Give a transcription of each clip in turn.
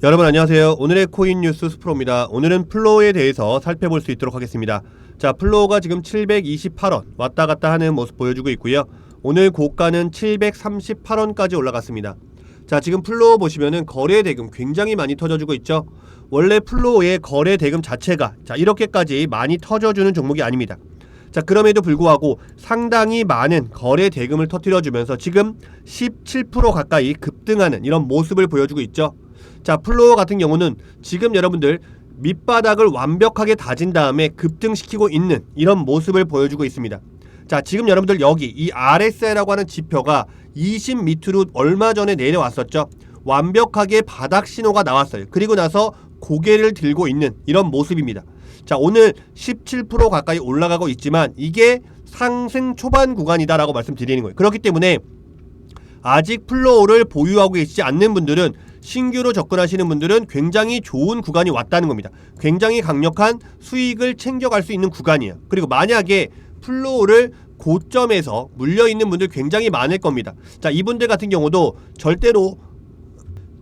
여러분 안녕하세요. 오늘의 코인 뉴스 스프로입니다. 오늘은 플로우에 대해서 살펴볼 수 있도록 하겠습니다. 자, 플로우가 지금 728원 왔다 갔다 하는 모습 보여주고 있고요. 오늘 고가는 738원까지 올라갔습니다. 자, 지금 플로우 보시면은 거래 대금 굉장히 많이 터져주고 있죠. 원래 플로우의 거래 대금 자체가 자, 이렇게까지 많이 터져주는 종목이 아닙니다. 자, 그럼에도 불구하고 상당히 많은 거래 대금을 터뜨려주면서 지금 17% 가까이 급등하는 이런 모습을 보여주고 있죠. 자, 플로어 같은 경우는 지금 여러분들 밑바닥을 완벽하게 다진 다음에 급등시키고 있는 이런 모습을 보여주고 있습니다. 자, 지금 여러분들 여기 이 RSI라고 하는 지표가 20 밑으로 얼마 전에 내려왔었죠. 완벽하게 바닥 신호가 나왔어요. 그리고 나서 고개를 들고 있는 이런 모습입니다. 자, 오늘 17% 가까이 올라가고 있지만 이게 상승 초반 구간이다라고 말씀드리는 거예요. 그렇기 때문에 아직 플로어를 보유하고 계시지 않는 분들은 신규로 접근하시는 분들은 굉장히 좋은 구간이 왔다는 겁니다. 굉장히 강력한 수익을 챙겨갈 수 있는 구간이에요. 그리고 만약에 플로어를 고점에서 물려 있는 분들 굉장히 많을 겁니다. 자, 이분들 같은 경우도 절대로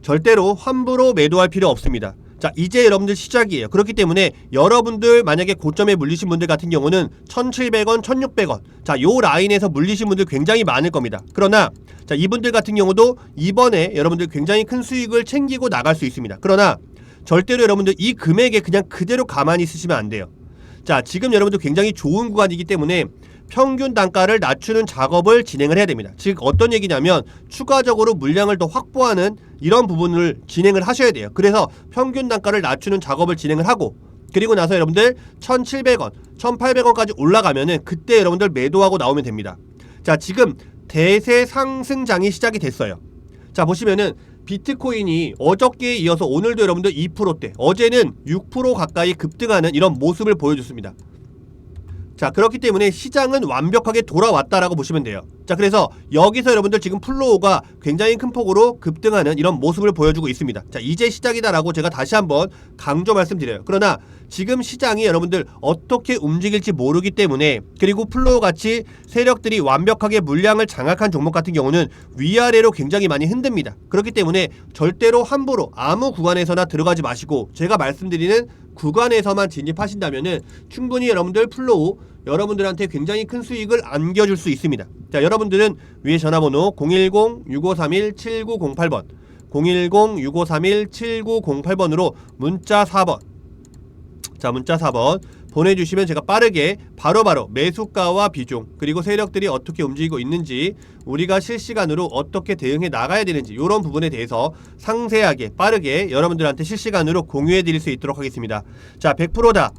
절대로 함부로 매도할 필요 없습니다. 자, 이제 여러분들 시작이에요. 그렇기 때문에 여러분들 만약에 고점에 물리신 분들 같은 경우는 1,700원, 1,600원. 자, 요 라인에서 물리신 분들 굉장히 많을 겁니다. 그러나 자, 이분들 같은 경우도 이번에 여러분들 굉장히 큰 수익을 챙기고 나갈 수 있습니다. 그러나 절대로 여러분들 이 금액에 그냥 그대로 가만히 있으시면 안 돼요. 자, 지금 여러분들 굉장히 좋은 구간이기 때문에 평균 단가를 낮추는 작업을 진행을 해야 됩니다. 즉 어떤 얘기냐면 추가적으로 물량을 더 확보하는 이런 부분을 진행을 하셔야 돼요. 그래서 평균 단가를 낮추는 작업을 진행을 하고 그리고 나서 여러분들 1,700원, 1,800원까지 올라가면은 그때 여러분들 매도하고 나오면 됩니다. 자, 지금 대세 상승장이 시작이 됐어요. 자, 보시면은 비트코인이 어저께에 이어서 오늘도 여러분들 2%대, 어제는 6% 가까이 급등하는 이런 모습을 보여줬습니다. 자 그렇기 때문에 시장은 완벽하게 돌아왔다라고 보시면 돼요. 자 그래서 여기서 여러분들 지금 플로우가 굉장히 큰 폭으로 급등하는 이런 모습을 보여주고 있습니다. 자 이제 시작이다라고 제가 다시 한번 강조 말씀드려요. 그러나 지금 시장이 여러분들 어떻게 움직일지 모르기 때문에 그리고 플로우 같이 세력들이 완벽하게 물량을 장악한 종목 같은 경우는 위아래로 굉장히 많이 흔듭니다. 그렇기 때문에 절대로 함부로 아무 구간에서나 들어가지 마시고 제가 말씀드리는 구간에서만 진입하신다면은 충분히 여러분들 플로우 여러분들한테 굉장히 큰 수익을 안겨줄 수 있습니다. 자, 여러분들은 위에 전화번호 010-6531-7908번 010-6531-7908번으로 문자 4번 자 문자 4번 보내주시면 제가 빠르게 바로 바로 매수가와 비중 그리고 세력들이 어떻게 움직이고 있는지 우리가 실시간으로 어떻게 대응해 나가야 되는지 이런 부분에 대해서 상세하게 빠르게 여러분들한테 실시간으로 공유해 드릴 수 있도록 하겠습니다. 자 100%다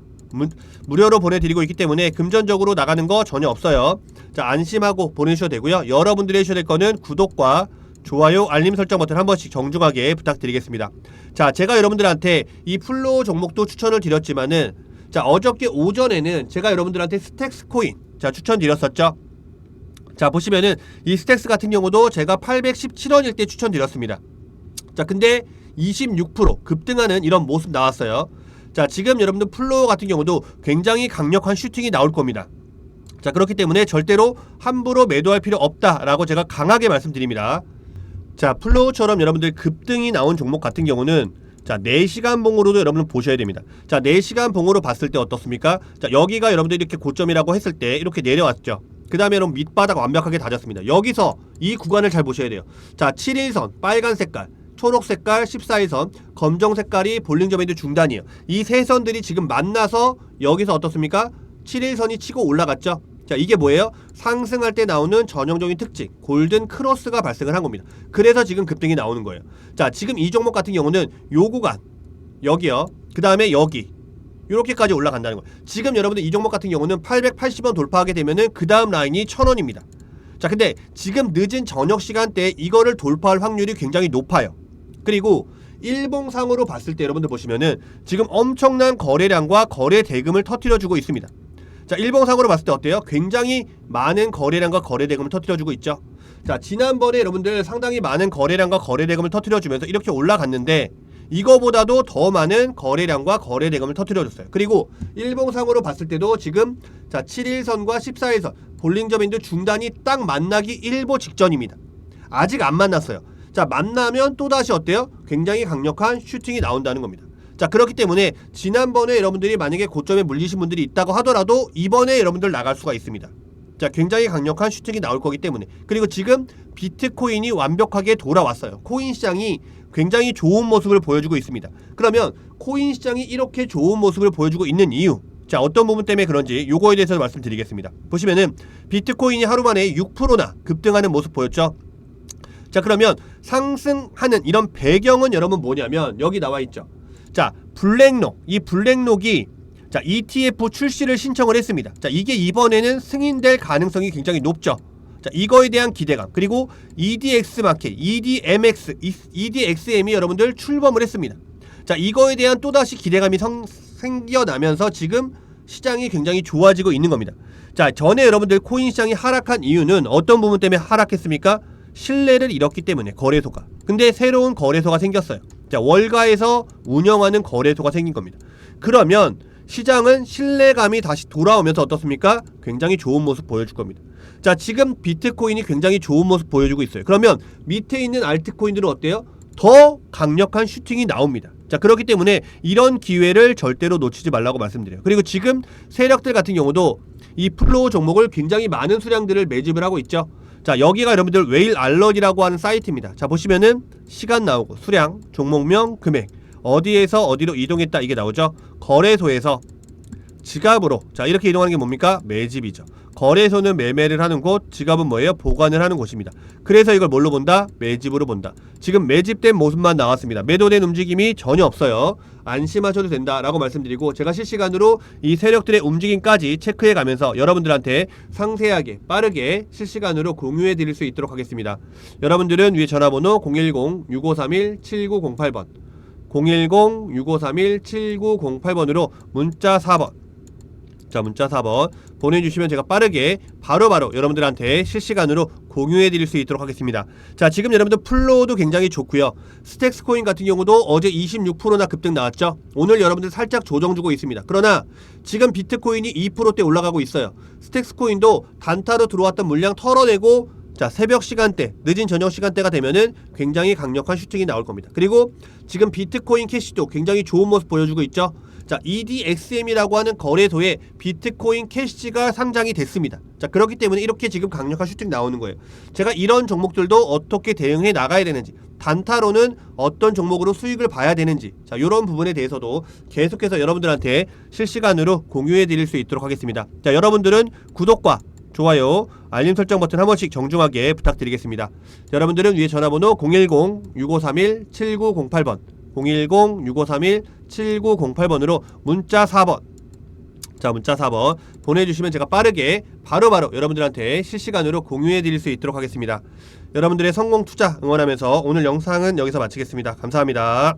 무료로 보내드리고 있기 때문에 금전적으로 나가는 거 전혀 없어요. 자 안심하고 보내주셔도 되고요. 여러분들이 해주셔야 될 거는 구독과 좋아요, 알림 설정 버튼 한 번씩 정중하게 부탁드리겠습니다. 자, 제가 여러분들한테 이 플로우 종목도 추천을 드렸지만은 자, 어저께 오전에는 제가 여러분들한테 스택스 코인 자, 추천드렸었죠. 자, 보시면은 이 스택스 같은 경우도 제가 817원일 때 추천드렸습니다. 자, 근데 26% 급등하는 이런 모습 나왔어요. 자, 지금 여러분들 플로우 같은 경우도 굉장히 강력한 슈팅이 나올 겁니다. 자, 그렇기 때문에 절대로 함부로 매도할 필요 없다라고 제가 강하게 말씀드립니다. 자, 플로우처럼 여러분들 급등이 나온 종목 같은 경우는 자, 4시간 봉으로도 여러분은 보셔야 됩니다. 자, 4시간 봉으로 봤을 때 어떻습니까? 자, 여기가 여러분들 이렇게 고점이라고 했을 때 이렇게 내려왔죠. 그 다음에 여러분 밑바닥 완벽하게 다졌습니다. 여기서 이 구간을 잘 보셔야 돼요. 자, 7일선 빨간 색깔 초록 색깔 14일선, 검정 색깔이 볼링점 밴드 중단이에요. 이 세 선들이 지금 만나서 여기서 어떻습니까? 7일선이 치고 올라갔죠. 자, 이게 뭐예요? 상승할 때 나오는 전형적인 특징, 골든 크로스가 발생을 한 겁니다. 그래서 지금 급등이 나오는 거예요. 자, 지금 이 종목 같은 경우는 요 구간, 여기요. 그 다음에 여기. 이렇게까지 올라간다는 거예요. 지금 여러분들 이 종목 같은 경우는 880원 돌파하게 되면은 그 다음 라인이 1000원입니다. 자, 근데 지금 늦은 저녁 시간대에 이거를 돌파할 확률이 굉장히 높아요. 그리고 일봉상으로 봤을 때 여러분들 보시면은 지금 엄청난 거래량과 거래 대금을 터뜨려주고 있습니다. 자, 일봉상으로 봤을 때 어때요? 굉장히 많은 거래량과 거래 대금을 터뜨려주고 있죠. 자, 지난번에 여러분들 상당히 많은 거래량과 거래 대금을 터뜨려주면서 이렇게 올라갔는데 이거보다도 더 많은 거래량과 거래 대금을 터뜨려줬어요. 그리고 일봉상으로 봤을 때도 지금 자 7일선과 14일선 볼링점 인도 중단이 딱 만나기 일보 직전입니다. 아직 안 만났어요. 자 만나면 또 다시 어때요? 굉장히 강력한 슈팅이 나온다는 겁니다. 자 그렇기 때문에 지난번에 여러분들이 만약에 고점에 물리신 분들이 있다고 하더라도 이번에 여러분들 나갈 수가 있습니다. 자 굉장히 강력한 슈팅이 나올 거기 때문에 그리고 지금 비트코인이 완벽하게 돌아왔어요. 코인 시장이 굉장히 좋은 모습을 보여주고 있습니다. 그러면 코인 시장이 이렇게 좋은 모습을 보여주고 있는 이유 자 어떤 부분 때문에 그런지 요거에 대해서 말씀드리겠습니다. 보시면은 비트코인이 하루 만에 6%나 급등하는 모습 보였죠. 자 그러면 상승하는 이런 배경은 여러분 뭐냐면 여기 나와 있죠. 자 블랙록 이 블랙록이 자 ETF 출시를 신청을 했습니다. 자 이게 이번에는 승인될 가능성이 굉장히 높죠. 자 이거에 대한 기대감 그리고 EDX 마켓, EDMX, EDXM이 여러분들 출범을 했습니다. 자 이거에 대한 또다시 기대감이 성, 생겨나면서 지금 시장이 굉장히 좋아지고 있는 겁니다. 자 전에 여러분들 코인 시장이 하락한 이유는 어떤 부분 때문에 하락했습니까? 신뢰를 잃었기 때문에 거래소가. 근데 새로운 거래소가 생겼어요. 자 월가에서 운영하는 거래소가 생긴 겁니다. 그러면 시장은 신뢰감이 다시 돌아오면서 어떻습니까? 굉장히 좋은 모습 보여줄 겁니다. 자, 지금 비트코인이 굉장히 좋은 모습 보여주고 있어요. 그러면 밑에 있는 알트코인들은 어때요? 더 강력한 슈팅이 나옵니다. 자, 그렇기 때문에 이런 기회를 절대로 놓치지 말라고 말씀드려요. 그리고 지금 세력들 같은 경우도 이 플로우 종목을 굉장히 많은 수량들을 매집을 하고 있죠. 자, 여기가 여러분들 웨일 알럿이라고 하는 사이트입니다. 자, 보시면은 시간 나오고 수량, 종목명, 금액 어디에서 어디로 이동했다 이게 나오죠. 거래소에서 지갑으로 자 이렇게 이동하는 게 뭡니까 매집이죠 거래소는 매매를 하는 곳 지갑은 뭐예요? 보관을 하는 곳입니다. 그래서 이걸 뭘로 본다? 매집으로 본다. 지금 매집된 모습만 나왔습니다. 매도된 움직임이 전혀 없어요. 안심하셔도 된다라고 말씀드리고 제가 실시간으로 이 세력들의 움직임까지 체크해 가면서 여러분들한테 상세하게 빠르게 실시간으로 공유해 드릴 수 있도록 하겠습니다. 여러분들은 위에 전화번호 010-6531-7908번 010-6531-7908번으로 문자 4번 자 문자 4번 보내주시면 제가 빠르게 바로 바로 여러분들한테 실시간으로 공유해 드릴 수 있도록 하겠습니다. 자 지금 여러분들 플로우도 굉장히 좋고요. 스택스 코인 같은 경우도 어제 26%나 급등 나왔죠? 오늘 여러분들 살짝 조정 주고 있습니다. 그러나 지금 비트코인이 2%대 올라가고 있어요. 스택스 코인도 단타로 들어왔던 물량 털어내고 자 새벽 시간대 늦은 저녁 시간대가 되면은 굉장히 강력한 슈팅이 나올 겁니다. 그리고 지금 비트코인 캐시도 굉장히 좋은 모습 보여주고 있죠 자 EDXM이라고 하는 거래소에 비트코인 캐시가 상장이 됐습니다. 자 그렇기 때문에 이렇게 지금 강력한 슈팅 나오는 거예요. 제가 이런 종목들도 어떻게 대응해 나가야 되는지 단타로는 어떤 종목으로 수익을 봐야 되는지 자 이런 부분에 대해서도 계속해서 여러분들한테 실시간으로 공유해 드릴 수 있도록 하겠습니다. 자 여러분들은 구독과 좋아요, 알림 설정 버튼 한 번씩 정중하게 부탁드리겠습니다. 여러분들은 위에 전화번호 010-6531-7908번, 010-6531-7908번으로 문자 4번, 자 문자 4번 보내주시면 제가 빠르게 바로 바로 여러분들한테 실시간으로 공유해 드릴 수 있도록 하겠습니다. 여러분들의 성공 투자 응원하면서 오늘 영상은 여기서 마치겠습니다. 감사합니다.